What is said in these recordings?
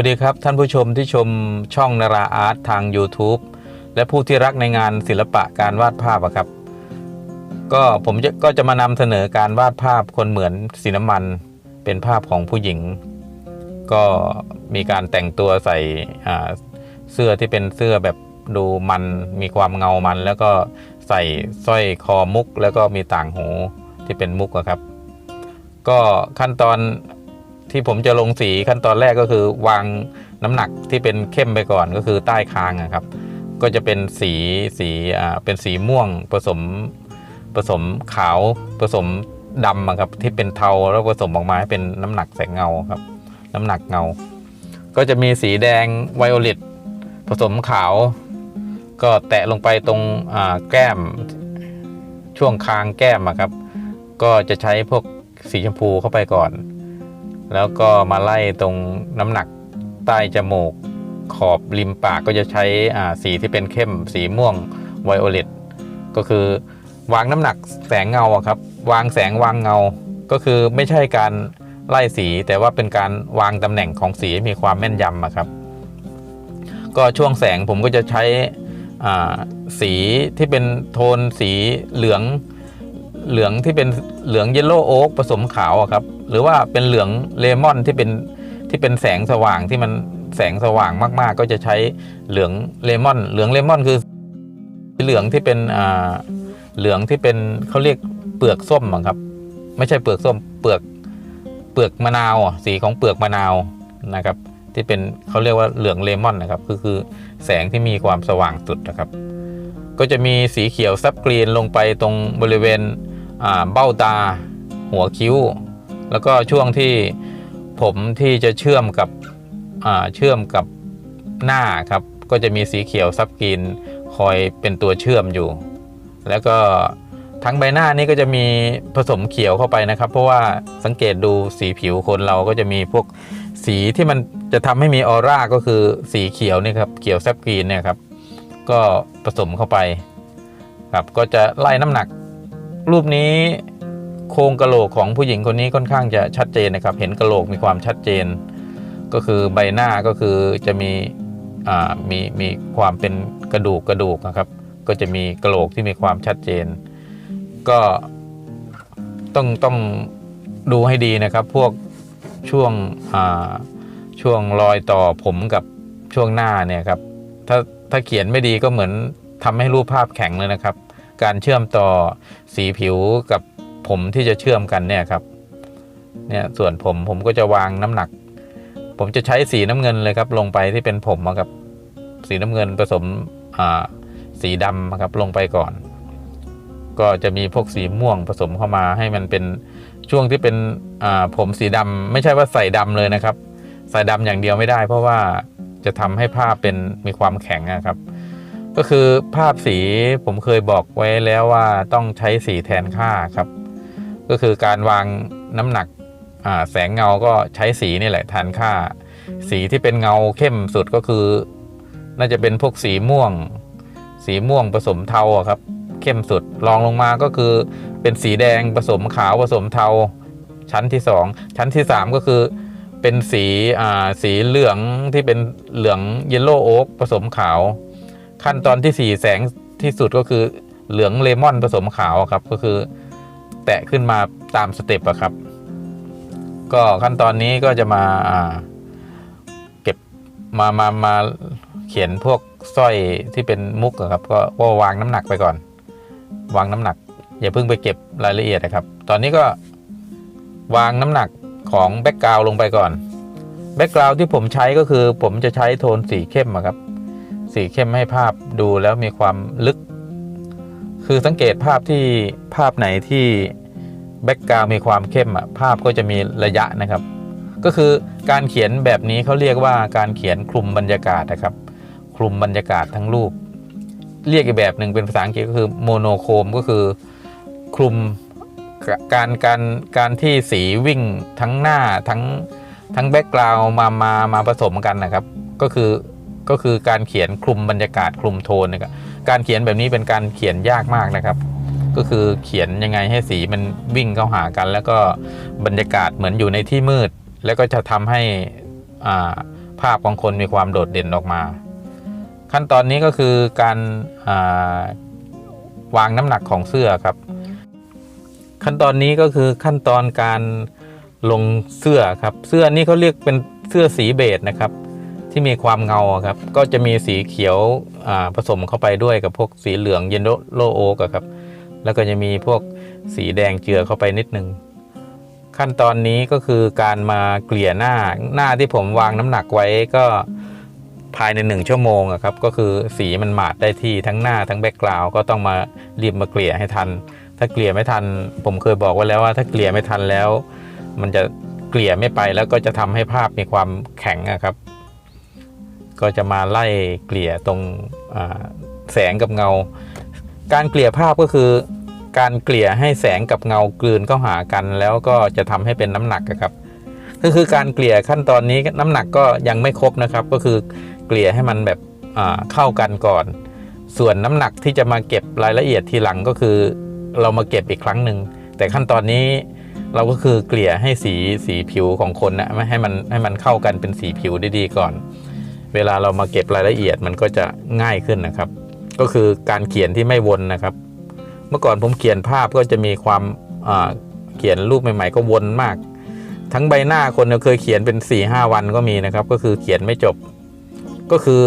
วัสดีครับ ท่านผู้ชมที่ชมช่องนาราอาร์ตทาง YouTube และผู้ที่รักในงานศิลปะการวาดภาพครับ ก็ผมจะก็จะมานำเสนอการวาดภาพคนเหมือนสีน้ำมัน เป็นภาพของผู้หญิง ก็มีการแต่งตัวใส่เสื้อที่เป็นเสื้อแบบดูมันมีความเงามัน แล้วก็ใส่สร้อยคอมุก แล้วก็มีต่างหูที่เป็นมุกครับ ก็ขั้นตอน ที่ผมจะลงสีขั้นตอนแรกก็คือวางน้ำหนักที่เป็นเข้มไปก่อนก็คือใต้คางอะครับ ก็จะเป็นสีสีอ่าเป็นสีม่วงผสมผสมขาวผสมดำครับที่เป็นเทาแล้วผสมออกมาให้เป็นน้ำหนักแสงเงาครับ น้ำหนักเงา ก็จะมีสีแดงไวโอเลตผสมขาว ก็แตะลงไปตรงแก้มช่วงคางแก้มครับ ก็จะใช้พวกสีชมพูเข้าไปก่อน แล้วก็มาไล่ตรงน้ำหนักใต้จมูก ขอบริมปากก็จะใช้สีที่เป็นเข้ม สีม่วงไวโอเลตก็คือวางน้ำหนักแสงเงาครับ วางแสงวางเงา ก็คือไม่ใช่การไล่สีแต่ว่าเป็นการวางตำแหน่งของสีมีความแม่นยำครับ ก็ช่วงแสงผมก็จะใช้สีที่เป็นโทนสีเหลือง เหลืองที่เป็นเหลืองเยลโล่โอ๊กผสมขาวอะครับ หรือว่าเป็นเหลืองเลมอนที่เป็นที่เป็นแสงสว่างที่มันแสงสว่างมาก ๆ ก็จะใช้เหลืองเลมอน เหลืองเลมอนคือเหลืองที่เป็นอ่าเหลืองที่เป็นเขาเรียกเปลือกส้มครับ ไม่ใช่เปลือกส้มเปลือกเปลือกมะนาวสีของเปลือกมะนาวนะครับ ที่เป็นเขาเรียกว่าเหลืองเลมอนนะครับคือคือแสงที่มีความสว่างสุดนะครับ ก็จะมีสีเขียวซับกรีนลงไปตรงบริเวณ เบ้าตา หัวคิ้ว แล้วก็ช่วงที่ผมที่จะเชื่อมกับเชื่อมกับหน้าครับ ก็จะมีสีเขียวซับกรีนคอยเป็นตัวเชื่อมอยู่ แล้วก็ทั้งใบหน้านี้ก็จะมีผสมเขียวเข้าไปนะครับ เพราะว่าสังเกตดูสีผิวคนเราก็จะมีพวกสีที่มันจะทำให้มีออร่าก็คือสีเขียวนี่ครับเขียวแซบกรีนเนี่ยครับ ก็ผสมเข้าไปครับก็จะไล่น้ำหนัก รูปนี้โครงกระโหลกของผู้หญิงคนนี้ค่อนข้างจะชัดเจนนะครับ เห็นกระโหลกมีความชัดเจน ก็คือใบหน้าก็คือจะมีมีมีความเป็นกระดูกกระดูกนะครับ ก็จะมีกระโหลกที่มีความชัดเจน ก็ต้องต้องดูให้ดีนะครับ พวกช่วงช่วงรอยต่อผมกับช่วงหน้าเนี่ยครับถ้าถ้าเขียนไม่ดีก็เหมือนทำให้รูปภาพแข็งเลยนะครับ การเชื่อมต่อสีผิวกับผมที่จะเชื่อมกันเนี่ยครับเนี่ยส่วนผมผมก็จะวางน้ำหนัก ผมจะใช้สีน้ำเงินเลยครับลงไปที่เป็นผมอะครับสีน้ำเงินผสมอ่าสีดำอะครับลงไปก่อน ก็จะมีพวกสีม่วงผสมเข้ามาให้มันเป็นช่วงที่เป็นอ่าผมสีดำไม่ใช่ว่าใส่ดำเลยนะครับ ใส่ดำอย่างเดียวไม่ได้ เพราะว่าจะทำให้ภาพเป็นมีความแข็งนะครับ ก็คือภาพสีผมเคยบอกไว้แล้วว่าต้องใช้สีแทนค่าครับ ก็คือการวางน้ำหนักแสงเงาก็ใช้สีนี่แหละแทนค่า สีที่เป็นเงาเข้มสุดก็คือ น่าจะเป็นพวกสีม่วง สีม่วงผสมเทาครับ เข้มสุดรองลงมาก็คือ เป็นสีแดงผสมขาวผสมเทา ชั้นที่สองชั้นที่สามก็คือเป็นสีสีเหลืองที่เป็นเหลืองเยลโล่โอ๊กผสมขาว ขั้นตอนที่สี่แสงที่สุดก็คือเหลืองเลมอนผสมขาวครับ ก็คือแตะขึ้นมาตามสเต็ปอะครับ ก็ขั้นตอนนี้ก็จะมาเก็บมามามาเขียนพวกสร้อยที่เป็นมุกอะครับก็ก็วางน้ำหนักไปก่อน วางน้ำหนัก อย่าเพิ่งไปเก็บรายละเอียดนะครับ ตอนนี้ก็วางน้ำหนักของแบ็กกราวลงไปก่อนแบ็กกราวที่ผมใช้ก็คือผมจะใช้โทนสีเข้มอะครับ สีเข้มให้ภาพดูแล้วมีความลึก คือสังเกตภาพที่ภาพไหนที่แบ็กกราวมีความเข้มอะภาพก็จะมีระยะนะครับ ก็คือการเขียนแบบนี้เขาเรียกว่าการเขียนคลุมบรรยากาศนะครับ คลุมบรรยากาศทั้งรูป เรียกอีกแบบหนึ่งเป็นภาษาอังกฤษก็คือโมโนโครมก็คือคลุมการการการที่สีวิ่งทั้งหน้าทั้งทั้งแบ็กกราวมามามาผสมกันนะครับ ก็คือ ก็คือการเขียนคลุมบรรยากาศคลุมโทนนะครับการเขียนแบบนี้เป็นการเขียนยากมากนะครับ ก็คือเขียนยังไงให้สีมันวิ่งเข้าหากัน แล้วก็บรรยากาศเหมือนอยู่ในที่มืด แล้วก็จะทำให้อ่าภาพของคนมีความโดดเด่นออกมา ขั้นตอนนี้ก็คือการาวางน้ำหนักของเสื้อครับ ขั้นตอนนี้ก็คือขั้นตอนการลงเสื้อครับ เสื้อนี้เขาเรียกเป็นเสื้อสีเบจนะครับ ที่มีความเงาครับ ก็จะมีสีเขียวผสมเข้าไปด้วยกับพวกสีเหลืองเยนโลโอกอครับ แล้วก็จะมีพวกสีแดงเจือเข้าไปนิดนึง ขั้นตอนนี้ก็คือการมาเกลี่ยหน้าหน้าที่ผมวางน้ำหนักไว้ก็ภายในหนึ่งชั่วโมงครับ ก็คือสีมันหมาดได้ที่ทั้งหน้าทั้งแบ็กกราวก็ต้องมารีบมาเกลี่ยให้ทัน ถ้าเกลี่ยไม่ทัน ผมเคยบอกไว้แล้วว่า ถ้าเกลี่ยไม่ทันแล้ว มันจะเกลี่ยไม่ไปแล้วก็จะทำให้ภาพมีความแข็งอะครับ ก็จะมาไล่เกลี่ยตรงแสงกับเงา การเกลี่ยภาพก็คือการเกลี่ยให้แสงกับเงากลืนเข้าหากัน แล้วก็จะทำให้เป็นน้ำหนักครับ ก็คือการเกลี่ยขั้นตอนนี้น้ำหนักก็ยังไม่ครบนะครับ ก็คือเกลี่ยให้มันแบบเข้ากันก่อน ส่วนน้ำหนักที่จะมาเก็บรายละเอียดทีหลังก็คือ เรามาเก็บอีกครั้งหนึ่งแต่ขั้นตอนนี้เราก็คือเกลี่ยให้สีสีผิวของคนนะให้มันให้มันเข้ากันเป็นสีผิวได้ดีก่อน เวลาเรามาเก็บรายละเอียดมันก็จะง่ายขึ้นนะครับ ก็คือการเขียนที่ไม่วนนะครับ เมื่อก่อนผมเขียนภาพก็จะมีความเขียนรูปใหม่ ๆ ก็วนมาก ทั้งใบหน้าคนเนี่เคยเขียนเป็น4ี่ห้าวันก็มีนะครับ ก็คือเขียนไม่จบ ก็คือ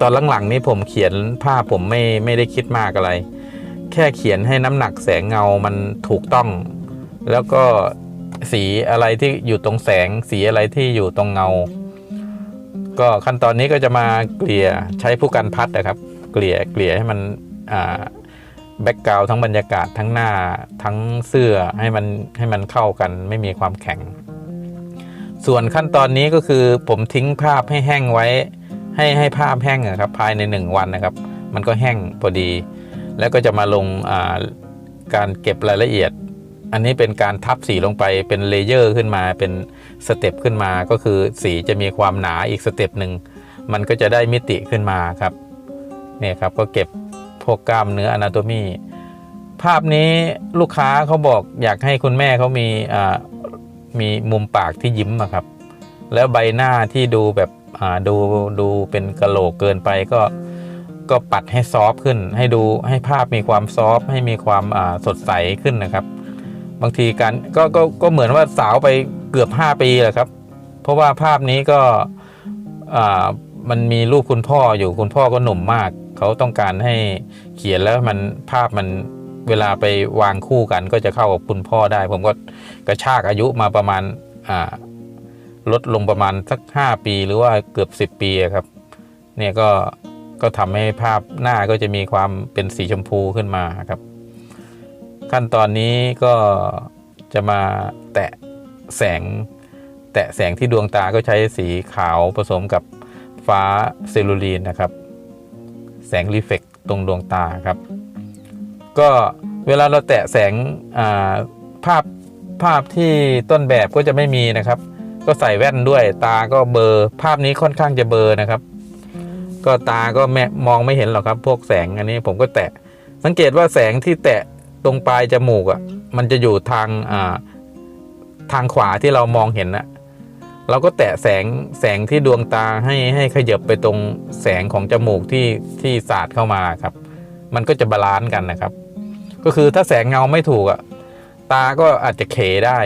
ตอนหลังๆนี้ผมเขียนภาพผมไม่ไม่ได้คิดมากอะไร แค่เขียนให้น้ำหนักแสงเงามันถูกต้อง แล้วก็สีอะไรที่อยู่ตรงแสง สีอะไรที่อยู่ตรงเงา ก็ขั้นตอนนี้ก็จะมาเกลี่ยใช้ผู้กันพัดนะครับ เกลี่ยเกลี่ยให้มันแบ็กกราวทั้งบรรยากาศทั้งหน้าทั้งเสื้อให้มันให้มันเข้ากันไม่มีความแข็ง ส่วนขั้นตอนนี้ก็คือผมทิ้งภาพให้แห้งไว้ ให้ให้ภาพแห้งอะครับภายใน 1 วันนะครับ มันก็แห้งพอดี แล้วก็จะมาลงาการเก็บรายละเอียด อันนี้เป็นการทับสีลงไปเป็นเลเยอร์ขึ้นมาเป็น สเต็ปขึ้นมาก็คือสีจะมีความหนาอีกสเต็ปหนึ่งมันก็จะได้มิติขึ้นมาครับเนี่ยครับก็เก็บพวกกล้ามเนื้ออนาโตมีภาพนี้ลูกค้าเขาบอกอยากให้คุณแม่เขามีมีมุมปากที่ยิ้มครับ แล้วใบหน้าที่ดูแบบดูดูเป็นกะโหลกเกินไปก็ก็ปัดให้ซอฟขึ้น ให้ดูให้ภาพมีความซอฟให้มีความสดใสขึ้นนะครับ บางทีการก็ก็ก็เหมือนว่าสาวไป เกือบ 5 ปีแหละครับ เพราะว่าภาพนี้ก็มันมีรูปคุณพ่ออยู่คุณพ่อก็หนุ่มมาก เขาต้องการให้เขียนแล้วมันภาพมันเวลาไปวางคู่กัน ก็จะเข้ากับคุณพ่อได้ ผมก็กระชากอายุมาประมาณาลดลงประมาณสัก 5 ปีหรือว่าเกือบ 10 ปีครับ เนี่ยก็ก็ทำให้ภาพหน้าก็จะมีความเป็นสีชมพูขึ้นมาครับ ขั้นตอนนี้ก็จะมาแตะ แสง แตะแสงที่ดวงตาก็ใช้สีขาวผสมกับฟ้าเซลลูลีนนะครับ แสงรีเฟกตรงดวงตาครับ ก็เวลาเราแตะแสงาภาพภาพที่ต้นแบบก็จะไม่มีนะครับ ก็ใส่แว่นด้วยตาก็เบอร์ภาพนี้ค่อนข้างจะเบอร์นะครับ ก็ตาก็แมมองไม่เห็นหรอกครับ พวกแสงอันนี้ผมก็แตะ สังเกตว่าแสงที่แตะตรงปลายจมูกอะมันจะอยู่ทางอ่า ทางขวาที่เรามองเห็นนะเราก็แตะแสงแสงที่ดวงตาให้ให้ขยับไปตรงแสงของจมูกที่ที่สาดเข้ามาครับ มันก็จะบาลานซ์กันนะครับ ก็คือถ้าแสงเงาไม่ถูกอะตาก็อาจจะเขได้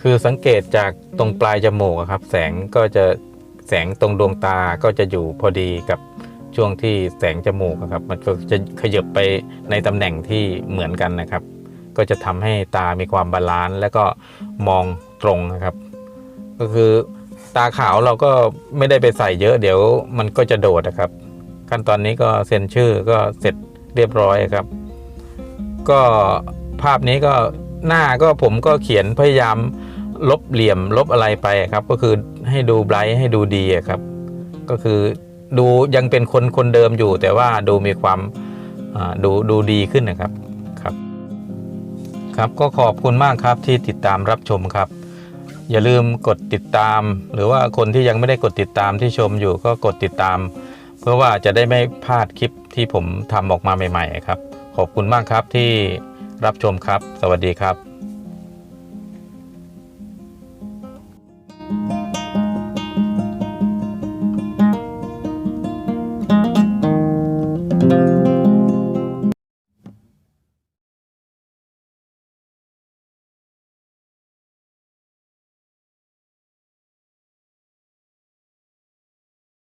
คือสังเกตจากตรงปลายจมูกครับ แสงก็จะแสงตรงดวงตาก็จะอยู่พอดีกับช่วงที่แสงจมูกครับ มันก็จะขยับไปในตำแหน่งที่เหมือนกันนะครับ ก็จะทำให้ตามีความบาลานซ์และก็มองตรงนะครับ ก็คือตาขาวเราก็ไม่ได้ไปใส่เยอะเดี๋ยวมันก็จะโดดนะครับ ขั้นตอนนี้ก็เซ็นชื่อก็เสร็จเรียบร้อยครับ ก็ภาพนี้ก็หน้าก็ผมก็เขียนพยายามลบเหลี่ยมลบอะไรไปครับ ก็คือให้ดูไบรท์ให้ดูดีครับ ก็คือดูยังเป็นคนคนเดิมอยู่ แต่ว่าดูมีความดูดูดีขึ้นนะครับ ครับก็ขอบคุณมากครับที่ติดตามรับชมครับ อย่าลืมกดติดตาม หรือว่าคนที่ยังไม่ได้กดติดตามที่ชมอยู่ก็กดติดตาม เพื่อว่าจะได้ไม่พลาดคลิปที่ผมทำออกมาใหม่ ๆ ครับ ขอบคุณมากครับที่รับชมครับ สวัสดีครับ